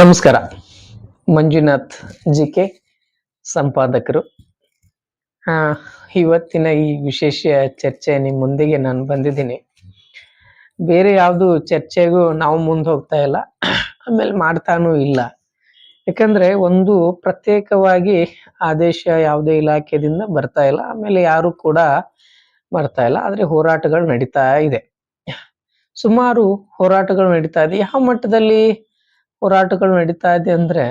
ನಮಸ್ಕಾರ. Manjunath G K ಸಂಪಾದಕರು ಇವತ್ತಿನ ಈ ವಿಶೇಷ ಚರ್ಚೆ ನಿಮ್ಮ ಮುಂದೆಗೆ ನಾನು ಬಂದಿದ್ದೀನಿ. ಬೇರೆ ಯಾವುದು ಚರ್ಚೆಗೂ ನಾವು ಮುಂದೆ ಹೋಗ್ತಾ ಇಲ್ಲ. ಆಮೇಲೆ ಮಾಡ್ತಾನೂ ಇಲ್ಲ. ಯಾಕಂದ್ರೆ ಒಂದು ಪ್ರತ್ಯೇಕವಾಗಿ ಆದೇಶ ಯಾವುದೇ ಇಲಾಖೆದಿಂದ ಬರ್ತಾ ಇಲ್ಲ. ಆಮೇಲೆ ಯಾರು ಕೂಡ ಮಾಡ್ತಾ ಇಲ್ಲ. ಆದರೆ ಹೋರಾಟಗಳು ನಡೀತಾ ಇದೆ. ಸುಮಾರು ಹೋರಾಟಗಳು ನಡೀತಾ ಇದೆ. ಯಾವ ಮಟ್ಟದಲ್ಲಿ ಹೋರಾಟಗಳು ನಡೀತಾ ಇದೆ ಅಂದ್ರೆ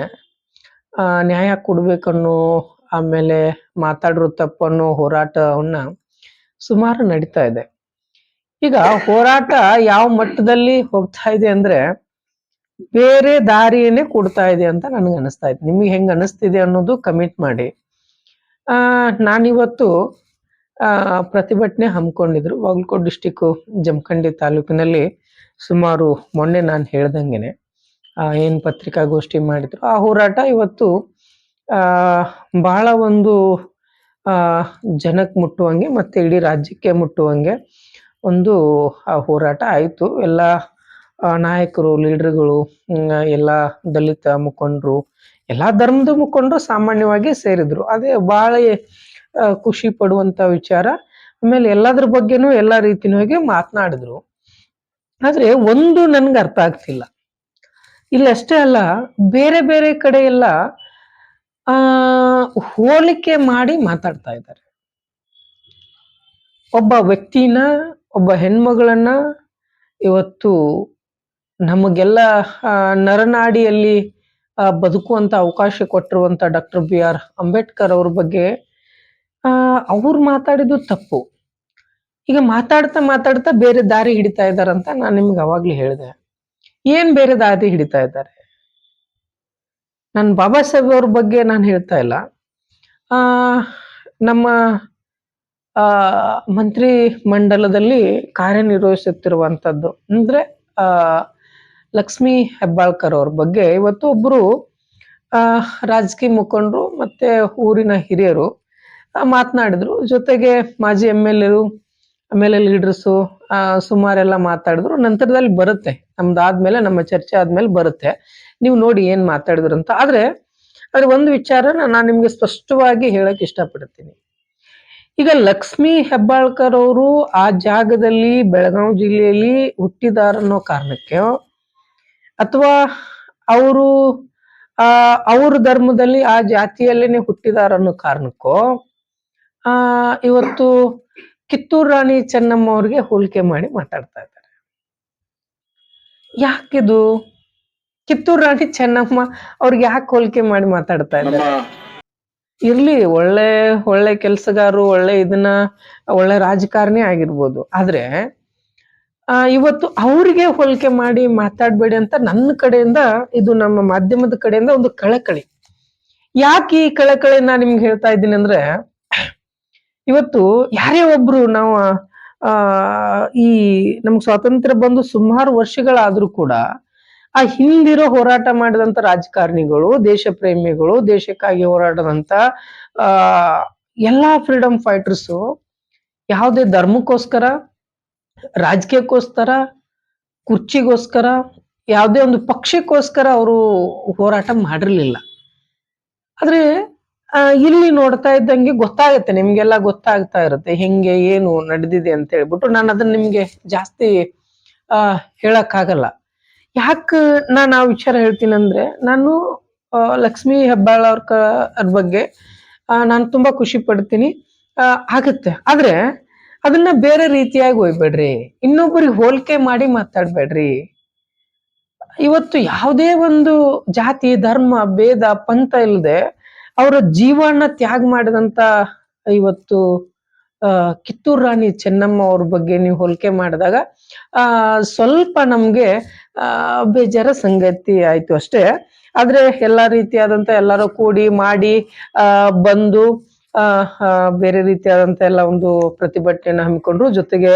ಆ, ನ್ಯಾಯ ಕೊಡಬೇಕನ್ನೋ ಆಮೇಲೆ ಮಾತಾಡಿರೋ ತಪ್ಪನ್ನೋ ಹೋರಾಟವನ್ನ ಸುಮಾರು ನಡೀತಾ ಇದೆ. ಈಗ ಹೋರಾಟ ಯಾವ ಮಟ್ಟದಲ್ಲಿ ಹೋಗ್ತಾ ಇದೆ ಅಂದ್ರೆ ಬೇರೆ ದಾರಿಯನ್ನೇ ಕೊಡ್ತಾ ಇದೆ ಅಂತ ನನಗೆ ಅನಿಸ್ತಾ ಇದೆ. ನಿಮಗೆ ಹೆಂಗೆ ಅನಿಸ್ತಿದೆ ಅನ್ನೋದು ಕಮಿಟ್ ಮಾಡಿ. ನಾನಿವತ್ತು ಪ್ರತಿಭಟನೆ ಹಮ್ಮಿಕೊಂಡಿದ್ರು. ಬಾಗಲಕೋಟೆ ಡಿಸ್ಟಿಕ್ ಜಮಖಂಡಿ ತಾಲೂಕಿನಲ್ಲಿ ಸುಮಾರು ಮೊನ್ನೆ ನಾನು ಹೇಳ್ದಂಗೆನೆ. ಏನ್ ಪತ್ರಿಕಾಗೋಷ್ಠಿ ಮಾಡಿದ್ರು. ಆ ಹೋರಾಟ ಇವತ್ತು ಬಹಳ ಒಂದು ಜನಕ್ಕೆ ಮುಟ್ಟುವಂಗೆ ಮತ್ತೆ ಇಡೀ ರಾಜ್ಯಕ್ಕೆ ಮುಟ್ಟುವಂಗೆ ಒಂದು ಆ ಹೋರಾಟ ಆಯಿತು. ಎಲ್ಲ ನಾಯಕರು ಲೀಡರ್ಗಳು ಎಲ್ಲ ದಲಿತ ಮುಖಂಡರು ಎಲ್ಲ ಧರ್ಮದ ಮುಖಂಡರು ಸಾಮಾನ್ಯವಾಗಿ ಸೇರಿದ್ರು. ಅದೇ ಆ, ಖುಷಿ ಪಡುವಂಥ ವಿಚಾರ. ಆಮೇಲೆ ಎಲ್ಲದ್ರ ಬಗ್ಗೆನೂ ಎಲ್ಲಾ ಹೋಗಿ ಮಾತನಾಡಿದ್ರು. ಆದರೆ ಒಂದು ನನ್ಗೆ ಅರ್ಥ ಆಗ್ತಿಲ್ಲ. ಇಲ್ಲಿ, ಅಷ್ಟೇ ಅಲ್ಲ, ಬೇರೆ ಬೇರೆ ಕಡೆ ಎಲ್ಲ ಹೋಲಿಕೆ ಮಾಡಿ ಮಾತಾಡ್ತಾ ಇದ್ದಾರೆ. ಒಬ್ಬ ವ್ಯಕ್ತಿನ, ಒಬ್ಬ ಹೆಣ್ಮಗಳನ್ನ ಇವತ್ತು ನಮಗೆಲ್ಲ ನರನಾಡಿಯಲ್ಲಿ ಬದುಕುವಂತ ಅವಕಾಶ ಕೊಟ್ಟಿರುವಂತ ಡಾಕ್ಟರ್ ಬಿ ಆರ್ ಅಂಬೇಡ್ಕರ್ ಅವ್ರ ಬಗ್ಗೆ ಅವ್ರು ಮಾತಾಡಿದ್ದು ತಪ್ಪು. ಈಗ ಮಾತಾಡ್ತಾ ಮಾತಾಡ್ತಾ ಬೇರೆ ದಾರಿ ಹಿಡಿತಾ ಇದ್ದಾರಂತ ನಾನು ನಿಮ್ಗೆ ಅವಾಗ್ಲೇ ಹೇಳಿದೆ. ಏನ್ ಬೇರೆ ದಾರಿ ಹಿಡಿತಾ ಇದ್ದಾರೆ? ನಾನು ಬಾಬಾ ಸಾಹೇಬ್ ಅವ್ರ ಬಗ್ಗೆ ನಾನು ಹೇಳ್ತಾ ಇಲ್ಲ. ಆ, ನಮ್ಮ, ಆ, ಮಂತ್ರಿ ಮಂಡಲದಲ್ಲಿ ಕಾರ್ಯನಿರ್ವಹಿಸುತ್ತಿರುವಂತದ್ದು ಅಂದ್ರೆ, ಆ, ಲಕ್ಷ್ಮಿ ಹೆಬ್ಬಾಳ್ಕರ್ ಅವ್ರ ಬಗ್ಗೆ. ಇವತ್ತು ಒಬ್ರು, ಆ, ರಾಜಕೀಯ ಮುಖಂಡರು ಮತ್ತೆ ಊರಿನ ಹಿರಿಯರು ಮಾತನಾಡಿದ್ರು. ಜೊತೆಗೆ ಮಾಜಿ ಎಂ ಎಲ್ ಎರು ಆಮೇಲೆ ಲೀಡರ್ಸು ಸುಮಾರೆಲ್ಲ ಮಾತಾಡಿದ್ರು. ನಂತರದಲ್ಲಿ ಬರುತ್ತೆ. ನಮ್ದಾದ್ಮೇಲೆ ನಮ್ಮ ಚರ್ಚೆ ಆದ್ಮೇಲೆ ಬರುತ್ತೆ. ನೀವು ನೋಡಿ ಏನ್ ಮಾತಾಡಿದ್ರು ಅಂತ. ಆದ್ರೆ, ಅದ್ರ ಒಂದು ವಿಚಾರ ನಾನು ನಿಮ್ಗೆ ಸ್ಪಷ್ಟವಾಗಿ ಹೇಳಕ್ ಇಷ್ಟಪಡ್ತೀನಿ. ಈಗ ಲಕ್ಷ್ಮಿ ಹೆಬ್ಬಾಳ್ಕರ್ ಅವರು ಆ ಜಾಗದಲ್ಲಿ ಬೆಳಗಾವಿ ಜಿಲ್ಲೆಯಲ್ಲಿ ಹುಟ್ಟಿದಾರ ಅನ್ನೋ ಕಾರಣಕ್ಕೆ ಅಥವಾ ಅವರು, ಆ, ಅವ್ರ ಧರ್ಮದಲ್ಲಿ ಆ ಜಾತಿಯಲ್ಲೇನೆ ಹುಟ್ಟಿದಾರ ಅನ್ನೋ ಕಾರಣಕ್ಕೋ, ಆ, ಇವತ್ತು ಕಿತ್ತೂರು ರಾಣಿ ಚೆನ್ನಮ್ಮ ಅವ್ರಿಗೆ ಹೋಲಿಕೆ ಮಾಡಿ ಮಾತಾಡ್ತಾ ಇದ್ದಾರೆ. ಯಾಕಿದು? ಕಿತ್ತೂರು ರಾಣಿ ಚೆನ್ನಮ್ಮ ಅವ್ರಿಗೆ ಯಾಕೆ ಹೋಲಿಕೆ ಮಾಡಿ ಮಾತಾಡ್ತಾ ಇದ್ದಾರೆ? ಇರ್ಲಿ ಒಳ್ಳೆ ಒಳ್ಳೆ ಕೆಲಸಗಾರರು ಒಳ್ಳೆ ಇದನ್ನ ಒಳ್ಳೆ ರಾಜಕಾರಣಿ ಆಗಿರ್ಬೋದು. ಆದ್ರೆ ಆ ಇವತ್ತು ಅವ್ರಿಗೆ ಹೋಲಿಕೆ ಮಾಡಿ ಮಾತಾಡ್ಬೇಡಿ ಅಂತ ನನ್ನ ಕಡೆಯಿಂದ ಇದು ನಮ್ಮ ಮಾಧ್ಯಮದ ಕಡೆಯಿಂದ ಒಂದು ಕಳಕಳಿ. ಯಾಕೆ ಈ ಕಳಕಳಿ ನಾ ನಿಮ್ಗೆ ಹೇಳ್ತಾ ಇದ್ದೀನಿ ಅಂದ್ರೆ ಇವತ್ತು ಯಾರೇ ಒಬ್ರು ನಾವು ಈ ನಮ್ಗೆ ಸ್ವಾತಂತ್ರ್ಯ ಬಂದು ಸುಮಾರು ವರ್ಷಗಳಾದ್ರೂ ಕೂಡ ಆ ಹಿಂದಿರೋ ಹೋರಾಟ ಮಾಡಿದಂತ ರಾಜಕಾರಣಿಗಳು ದೇಶ ಪ್ರೇಮಿಗಳು ದೇಶಕ್ಕಾಗಿ ಹೋರಾಡದಂತ, ಆ, ಎಲ್ಲಾ ಫ್ರೀಡಮ್ ಫೈಟರ್ಸು ಯಾವುದೇ ಧರ್ಮಕ್ಕೋಸ್ಕರ, ರಾಜಕೀಯಕ್ಕೋಸ್ಕರ, ಕುರ್ಚಿಗೋಸ್ಕರ, ಯಾವುದೇ ಒಂದು ಪಕ್ಷಕ್ಕೋಸ್ಕರ ಅವರು ಹೋರಾಟ ಮಾಡಿರ್ಲಿಲ್ಲ. ಆದ್ರೆ ಇಲ್ಲಿ ನೋಡ್ತಾ ಇದ್ದಂಗೆ ಗೊತ್ತಾಗುತ್ತೆ, ನಿಮ್ಗೆಲ್ಲ ಗೊತ್ತಾಗ್ತಾ ಇರುತ್ತೆ, ಹೆಂಗೆ, ಏನು ನಡೆದಿದೆ ಅಂತ ಹೇಳ್ಬಿಟ್ಟು ನಾನು ಅದನ್ನ ನಿಮ್ಗೆ ಜಾಸ್ತಿ, ಆ, ಹೇಳಕ್ಕಾಗಲ್ಲ. ಯಾಕ ನಾನು ಆ ವಿಚಾರ ಹೇಳ್ತೀನಿ ಅಂದ್ರೆ ನಾನು ಲಕ್ಷ್ಮೀ ಹೆಬ್ಬಾಳ್ ಅವ್ರ ಕ ಬಗ್ಗೆ ನಾನು ತುಂಬಾ ಖುಷಿ ಪಡ್ತೀನಿ. ಆಗತ್ತೆ. ಆದ್ರೆ, ಅದನ್ನ ಬೇರೆ ರೀತಿಯಾಗಿ ಒಯ್ಬೇಡ್ರಿ. ಇನ್ನೊಬ್ಬರಿಗೆ ಹೋಲಿಕೆ ಮಾಡಿ ಮಾತಾಡ್ಬೇಡ್ರಿ. ಇವತ್ತು ಯಾವುದೇ ಒಂದು ಜಾತಿ, ಧರ್ಮ, ಭೇದ, ಪಂಥ ಇಲ್ಲದೆ ಅವರ ಜೀವನ ತ್ಯಾಗ ಮಾಡಿದಂತ ಇವತ್ತು ಕಿತ್ತೂರು ರಾಣಿ ಚೆನ್ನಮ್ಮ ಅವ್ರ ಬಗ್ಗೆ ನೀವು ಹೋಲಿಕೆ ಮಾಡಿದಾಗ, ಆ, ಸ್ವಲ್ಪ ನಮ್ಗೆ ಬೇಜಾರ ಸಂಗತಿ ಆಯ್ತು ಅಷ್ಟೇ. ಆದ್ರೆ ಎಲ್ಲಾ ರೀತಿಯಾದಂತ ಎಲ್ಲರೂ ಕೂಡಿ ಮಾಡಿ ಬಂದು ಬೇರೆ ರೀತಿಯಾದಂತ ಎಲ್ಲ ಒಂದು ಪ್ರತಿಭಟನೆಯನ್ನು ಹಮ್ಮಿಕೊಂಡ್ರು. ಜೊತೆಗೆ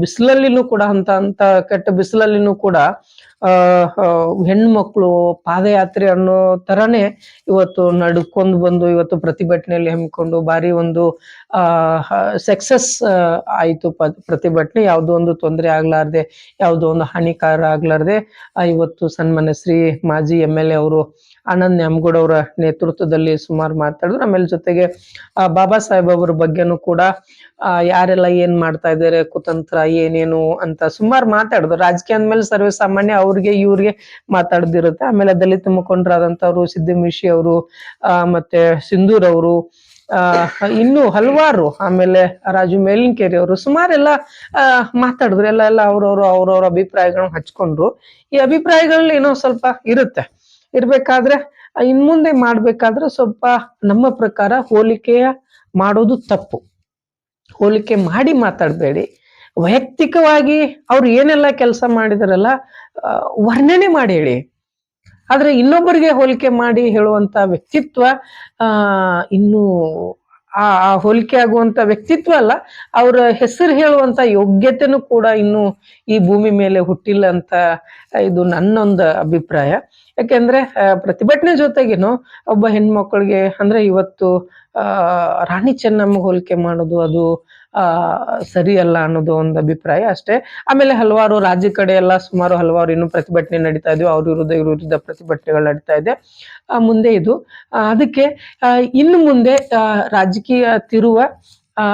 ಬಿಸಿಲಲ್ಲಿನೂ ಕೂಡ ಅಂತ ಅಂತ ಕೆಟ್ಟ ಬಿಸಿಲಲ್ಲಿನೂ ಕೂಡ ಹೆಣ್ಮಕ್ಳು ಪಾದಯಾತ್ರೆ ಅನ್ನೋ ತರನೇ ಇವತ್ತು ನಡ್ಕೊಂಡು ಬಂದು, ಇವತ್ತು ಪ್ರತಿಭಟನೆಯಲ್ಲಿ ಹಮ್ಮಿಕೊಂಡು ಭಾರಿ ಒಂದು ಸಕ್ಸಸ್ ಆಯಿತು ಪ್ರತಿಭಟನೆ. ಯಾವುದೋ ಒಂದು ತೊಂದರೆ ಆಗ್ಲಾರ್ದೆ, ಯಾವುದೋ ಒಂದು ಹಾನಿಕಾರ ಆಗ್ಲಾರ್ದೆ ಇವತ್ತು ಸನ್ಮಾನ್ಯ ಶ್ರೀ ಮಾಜಿ ಎಂ ಎಲ್ ಎ ಅವರು ಆನಂದ್ ನ್ಯಾಮಗೌಡ ಅವರ ನೇತೃತ್ವದಲ್ಲಿ ಸುಮಾರು ಮಾತಾಡಿದ್ರು. ಆಮೇಲೆ ಜೊತೆಗೆ ಬಾಬಾ ಸಾಹೇಬ್ ಅವರ ಬಗ್ಗೆನೂ ಕೂಡ ಯಾರೆಲ್ಲ ಏನ್ ಮಾಡ್ತಾ ಇದ್ದಾರೆ, ಕುತಂತ್ರ ಏನೇನು ಅಂತ ಸುಮಾರು ಮಾತಾಡಿದ್ರು. ರಾಜಕೀಯ ಅಂದ್ಮೇಲೆ ಸರ್ವೇ ಸಾಮಾನ್ಯ ಅವ್ರಿಗೆ, ಇವ್ರಿಗೆ ಮಾತಾಡ್ದಿರುತ್ತೆ. ಆಮೇಲೆ ದಲಿತ ಮುಖಂಡರಾದಂತವ್ರು ಸಿದ್ದಮಿಶಿ ಅವರು ಮತ್ತೆ ಸಿಂಧೂರ್ ಅವರು ಇನ್ನು ಹಲವಾರು, ಆಮೇಲೆ ರಾಜು ಮೇಲಿನಕೇರಿ ಅವರು ಸುಮಾರೆಲ್ಲ ಮಾತಾಡಿದ್ರು. ಎಲ್ಲ ಎಲ್ಲ ಅವ್ರವ್ರು ಅವ್ರವ್ರ ಅಭಿಪ್ರಾಯಗಳನ್ನ ಹಚ್ಕೊಂಡ್ರು. ಈ ಅಭಿಪ್ರಾಯಗಳಲ್ಲಿ ಏನೋ ಸ್ವಲ್ಪ ಇರುತ್ತೆ. ಇರ್ಬೇಕಾದ್ರೆ, ಇನ್ ಮುಂದೆ ಮಾಡ್ಬೇಕಾದ್ರೆ ಸ್ವಲ್ಪ ನಮ್ಮ ಪ್ರಕಾರ ಹೋಲಿಕೆಯ ಮಾಡೋದು ತಪ್ಪು. ಹೋಲಿಕೆ ಮಾಡಿ ಮಾತಾಡಬೇಡಿ. ವೈಯಕ್ತಿಕವಾಗಿ ಅವ್ರು ಏನೆಲ್ಲ ಕೆಲಸ ಮಾಡಿದಾರಲ್ಲ ವರ್ಣನೆ ಮಾಡಿ ಹೇಳಿ. ಆದ್ರೆ ಇನ್ನೊಬ್ಬರಿಗೆ ಹೋಲಿಕೆ ಮಾಡಿ ಹೇಳುವಂತ ವ್ಯಕ್ತಿತ್ವ, ಆ, ಇನ್ನು ಆ ಆ ಹೋಲಿಕೆ ಆಗುವಂತ ವ್ಯಕ್ತಿತ್ವ ಅಲ್ಲ, ಅವರ ಹೆಸರು ಹೇಳುವಂತ ಯೋಗ್ಯತೆನೂ ಕೂಡ ಇನ್ನು ಈ ಭೂಮಿ ಮೇಲೆ ಹುಟ್ಟಿಲ್ಲ ಅಂತ ಇದು ನನ್ನೊಂದು ಅಭಿಪ್ರಾಯ. ಯಾಕೆಂದ್ರೆ ಪ್ರತಿಭಟನೆ ಜೊತೆಗೇನು ಒಬ್ಬ ಹೆಣ್ಮಕ್ಳಿಗೆ ಅಂದ್ರೆ ಇವತ್ತು ರಾಣಿ ಚೆನ್ನಮ್ಮ ಹೋಲಿಕೆ ಮಾಡೋದು ಅದು, ಆ ಸರಿ ಅಲ್ಲ ಅನ್ನೋದು ಒಂದು ಅಭಿಪ್ರಾಯ ಅಷ್ಟೇ. ಆಮೇಲೆ ಹಲವಾರು ರಾಜ್ಯ ಕಡೆ ಎಲ್ಲ ಸುಮಾರು ಹಲವಾರು ಇನ್ನು ಪ್ರತಿಭಟನೆ ನಡೀತಾ ಇದ್ವಿ. ಅವ್ರ ವಿರುದ್ಧ, ಇವ್ರ ವಿರುದ್ಧ ಪ್ರತಿಭಟನೆಗಳು ನಡೀತಾ ಇದೆ. ಮುಂದೆ ಇದು. ಅದಕ್ಕೆ ಇನ್ನು ಮುಂದೆ ರಾಜಕೀಯ ತಿರುವ, ಆ,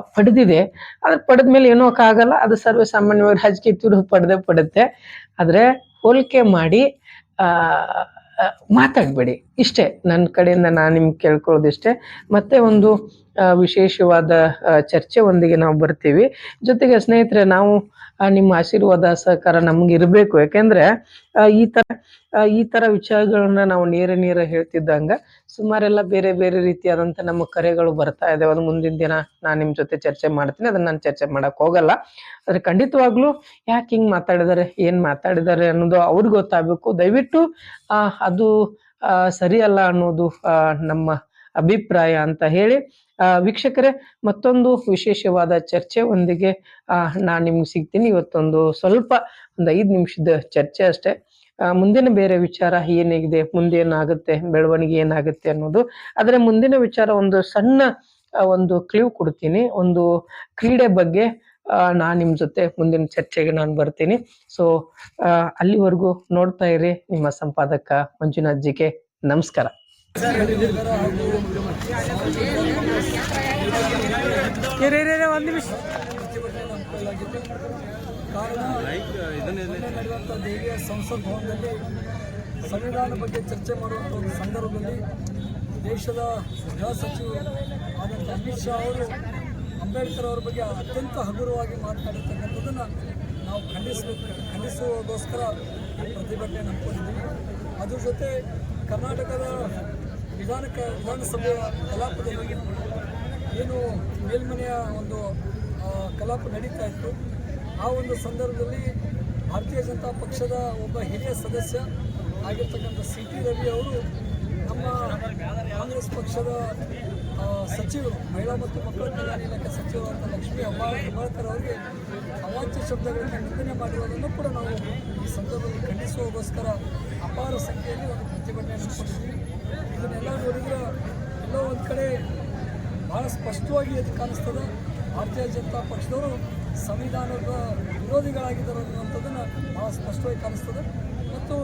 ಪಡೆದಿದೆ. ಅದ್ರ ಪಡೆದ ಮೇಲೆ ಏನೋ ಆಗಲ್ಲ ಅದು ಸರ್ವೇ ಸಾಮಾನ್ಯವಾಗಿ ರಾಜಕೀಯ ತಿರುವು ಪಡೆದೇ ಪಡುತ್ತೆ. ಆದ್ರೆ ಹೋಲಿಕೆ ಮಾಡಿ ಮಾತಾಡ್ಬೇಡಿ. ಇಷ್ಟೇ ನನ್ನ ಕಡೆಯಿಂದ ನಾನು ನಿಮ್ಗೆ ಕೇಳ್ಕೊಳ್ಳೋದಿಷ್ಟೇ ಮತ್ತೆ ಒಂದು ವಿಶೇಷವಾದ ಚರ್ಚೆ ಒಂದಿಗೆ ನಾವು ಬರ್ತೀವಿ. ಜೊತೆಗೆ ಸ್ನೇಹಿತರೆ, ನಾವು ನಿಮ್ಮ ಆಶೀರ್ವಾದ ಸಹಕಾರ ನಮ್ಗೆ ಇರಬೇಕು. ಯಾಕೆಂದ್ರೆ ಈ ತರ ಈ ತರ ವಿಚಾರಗಳನ್ನ ನಾವು ನೇರ ನೇರ ಹೇಳ್ತಿದ್ದಂಗ ಸುಮಾರೆಲ್ಲ ಬೇರೆ ಬೇರೆ ರೀತಿಯಾದಂತ ನಮ್ಮ ಕರೆಗಳು ಬರ್ತಾ ಇದೆ. ಅದು ಮುಂದಿನ ದಿನ ನಾನು ನಿಮ್ ಜೊತೆ ಚರ್ಚೆ ಮಾಡ್ತೀನಿ. ಅದನ್ನ ನಾನು ಚರ್ಚೆ ಮಾಡಕ್ ಹೋಗಲ್ಲ. ಆದ್ರೆ ಖಂಡಿತವಾಗ್ಲೂ ಯಾಕೆ ಹಿಂಗ್ ಮಾತಾಡಿದಾರೆ, ಏನ್ ಮಾತಾಡಿದಾರೆ ಅನ್ನೋದು ಅವ್ರಿಗೆ ಗೊತ್ತಾಗಬೇಕು. ದಯವಿಟ್ಟು ಅದು ಸರಿಯಲ್ಲ ಅನ್ನೋದು ನಮ್ಮ ಅಭಿಪ್ರಾಯ ಅಂತ ಹೇಳಿ ವೀಕ್ಷಕರೇ, ಮತ್ತೊಂದು ವಿಶೇಷವಾದ ಚರ್ಚೆ ಒಂದಿಗೆ ನಾನ್ ನಿಮ್ಗೆ ಸಿಗ್ತೀನಿ. ಇವತ್ತೊಂದು ಸ್ವಲ್ಪ ಒಂದು ಐದು ನಿಮಿಷದ ಚರ್ಚೆ ಅಷ್ಟೇ. ಮುಂದಿನ ಬೇರೆ ವಿಚಾರ ಏನಿದೆ, ಮುಂದೆ ಏನಾಗುತ್ತೆ, ಬೆಳವಣಿಗೆ ಏನಾಗುತ್ತೆ ಅನ್ನೋದು. ಆದರೆ ಮುಂದಿನ ವಿಚಾರ ಒಂದು ಸಣ್ಣ ಒಂದು ಕ್ಲೀವ್ ಕೊಡ್ತೀನಿ. ಒಂದು ಕ್ರೀಡೆ ಬಗ್ಗೆ ನಾನು ನಿಮ್ಮ ನಿಮ್ ಜೊತೆ ಮುಂದಿನ ಚರ್ಚೆಗೆ ನಾನು ಬರ್ತೀನಿ. ಸೊ ಅಲ್ಲಿವರೆಗೂ ನೋಡ್ತಾ ಇರಿ. ನಿಮ್ಮ ಸಂಪಾದಕ ಮಂಜುನಾಥ್ ಜಿಗೆ ನಮಸ್ಕಾರ. ಒಂದ್ ನಿಮಿಷ. ನಡೆಯುವಂಥ ದೆಹಲಿಯ ಸಂಸತ್ ಭವನದಲ್ಲಿ ಸಂವಿಧಾನ ಬಗ್ಗೆ ಚರ್ಚೆ ಮಾಡುವಂಥ ಒಂದು ಸಂದರ್ಭದಲ್ಲಿ ದೇಶದ ಗೃಹ ಸಚಿವರು ಆದಂಥ ಅಮಿತ್ ಶಾ ಅವರು ಅಂಬೇಡ್ಕರ್ ಅವರ ಬಗ್ಗೆ ಅತ್ಯಂತ ಹಗುರವಾಗಿ ಮಾತನಾಡಿರ್ತಕ್ಕಂಥದ್ದನ್ನು ನಾವು ಖಂಡಿಸಬೇಕು ಖಂಡಿಸುವುದೋಸ್ಕರ ಈ ಪ್ರತಿಭಟನೆ ನಂಬ್ಕೊಂಡಿದ್ದೀವಿ ಅದ್ರ ಜೊತೆ ಕರ್ನಾಟಕದ ವಿಧಾನಕ ವಿಧಾನಸಭೆಯ ಕಲಾಪದಲ್ಲಿ ಏನು ಮೇಲ್ಮನೆಯ ಒಂದು ಕಲಾಪ ನಡೀತಾ ಇತ್ತು. ಆ ಒಂದು ಸಂದರ್ಭದಲ್ಲಿ ಭಾರತೀಯ ಜನತಾ ಪಕ್ಷದ ಒಬ್ಬ ಹಿರಿಯ ಸದಸ್ಯ ಆಗಿರ್ತಕ್ಕಂಥ ಸಿ ಟಿ ರವಿ ಅವರು ನಮ್ಮ ಕಾಂಗ್ರೆಸ್ ಪಕ್ಷದ ಸಚಿವರು, ಮಹಿಳಾ ಮತ್ತು ಮಕ್ಕಳ ಕಲ್ಯಾಣ ಇಲಾಖೆ ಸಚಿವರಾದ ಲಕ್ಷ್ಮೀ ಹೆಬ್ಬಾಳ್ ಹೆಬ್ಬಾಳ್ಕರ್ ಅವರಿಗೆ ಅವಾಚ್ಯ ಶಬ್ದಗಳನ್ನು ನಿಂದನೆ ಮಾಡಿರೋದನ್ನು ಕೂಡ ನಾವು ಈ ಸಂದರ್ಭದಲ್ಲಿ ಖಂಡಿಸುವಗೋಸ್ಕರ ಅಪಾರ ಸಂಖ್ಯೆಯಲ್ಲಿ ಒಂದು ಪ್ರತಿಭಟನೆ ನಡೆಸಿದ್ದೀವಿ ಇದನ್ನೆಲ್ಲ ನೋಡಿದ್ರೆ ಎಲ್ಲೋ ಒಂದು ಕಡೆ ಭಾಳ ಸ್ಪಷ್ಟವಾಗಿ ಅದು ಕಾಣಿಸ್ತದೆ. ಭಾರತೀಯ ಜನತಾ ಪಕ್ಷದವರು ಸಂವಿಧಾನದ ವಿರೋಧಿಗಳಾಗಿದ್ದಾರೆ ಅನ್ನುವಂಥದ್ದನ್ನು ಭಾಳ ಸ್ಪಷ್ಟವಾಗಿ ಕಾಣಿಸ್ತದೆ. ಮತ್ತು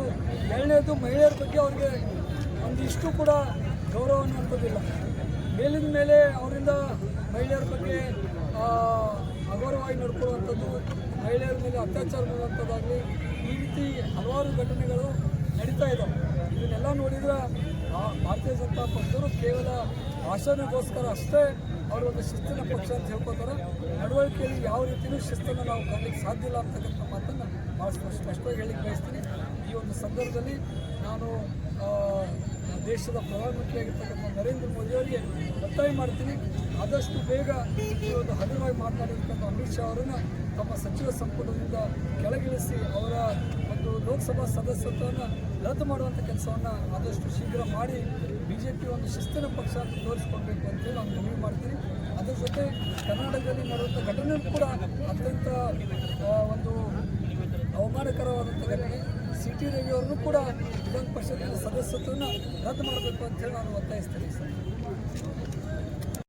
ಎರಡನೇದು ಮಹಿಳೆಯರ ಬಗ್ಗೆ ಅವರಿಗೆ ಒಂದಿಷ್ಟು ಕೂಡ ಗೌರವ ಅನ್ನುವಂಥದ್ದಿಲ್ಲ. ಮೇಲಿನ ಮೇಲೆ ಅವರಿಂದ ಮಹಿಳೆಯರ ಬಗ್ಗೆ ಅಗೌರವವಾಗಿ ನಡ್ಕೊಳ್ಳುವಂಥದ್ದು, ಮಹಿಳೆಯರ ಮೇಲೆ ಅತ್ಯಾಚಾರ ಮಾಡುವಂಥದ್ದಾಗಲಿ, ಈ ರೀತಿ ಹಲವಾರು ಘಟನೆಗಳು ನಡೀತಾ ಇದ್ದಾವೆ ಇದನ್ನೆಲ್ಲ ನೋಡಿದ್ರೆ ಭಾರತೀಯ ಜನತಾ ಪಕ್ಷದವರು ಕೇವಲ ಭಾಷಣಗೋಸ್ಕರ ಅಷ್ಟೇ ಅವರು ಒಂದು ಶಿಸ್ತಿನ ಪಕ್ಷ ಅಂತ ಹೇಳ್ಕೊತಾರೆ ನಡವಳಿಕೆಯಲ್ಲಿ ಯಾವ ರೀತಿಯೂ ಶಿಸ್ತನ್ನು ನಾವು ಕಾಣಲಿಕ್ಕೆ ಸಾಧ್ಯ ಇಲ್ಲ ಅಂತಕ್ಕಂಥ ಮಾತನ್ನು ಭಾಳ ಸ್ಪಷ್ಟ ಸ್ಪಷ್ಟವಾಗಿ ಹೇಳಿಕ್ಕೆ ಬಯಸ್ತೀನಿ. ಈ ಒಂದು ಸಂದರ್ಭದಲ್ಲಿ ನಾನು ದೇಶದ ಪ್ರಧಾನಮಂತ್ರಿಯಾಗಿರ್ತಕ್ಕಂಥ ನರೇಂದ್ರ ಮೋದಿಯವರಿಗೆ ಒತ್ತಾಯ ಮಾಡ್ತೀನಿ. ಆದಷ್ಟು ಬೇಗ ಈ ಒಂದು ಹಗುರವಾಗಿ ಮಾತನಾಡಿರ್ತಕ್ಕಂಥ ಅಮಿತ್ ಶಾ ಅವರನ್ನು ತಮ್ಮ ಸಚಿವ ಸಂಪುಟದಿಂದ ಕೆಳಗಿಳಿಸಿ ಅವರ ಒಂದು ಲೋಕಸಭಾ ಸದಸ್ಯತ್ವವನ್ನು ರದ್ದು ಮಾಡುವಂಥ ಕೆಲಸವನ್ನು ಆದಷ್ಟು ಶೀಘ್ರ ಮಾಡಿ ಬಿ ಜೆ ಪಿ ಒಂದು ಶಿಸ್ತಿನ ಪಕ್ಷ ಅಂತ ತೋರಿಸ್ಕೊಡ್ಬೇಕು ಅಂತೇಳಿ ನಾನು ಮನವಿ ಮಾಡ್ತೀನಿ. ಅದ್ರ ಜೊತೆ ಕರ್ನಾಟಕದಲ್ಲಿ ನಡೆದಂಥ ಘಟನೆ ಕೂಡ ಅತ್ಯಂತ ಒಂದು ಅವಮಾನಕರವಾದಂಥ ಘಟನೆ. ಸಿ ಟಿ ರವಿ ಅವ್ರನ್ನು ಕೂಡ ವಿಧಾನ ಪರಿಷತ್ತಿನ ಸದಸ್ಯತ್ವವನ್ನು ರದ್ದು ಮಾಡಬೇಕು ಅಂತೇಳಿ ನಾನು ಒತ್ತಾಯಿಸ್ತೇನೆ ಸರ್.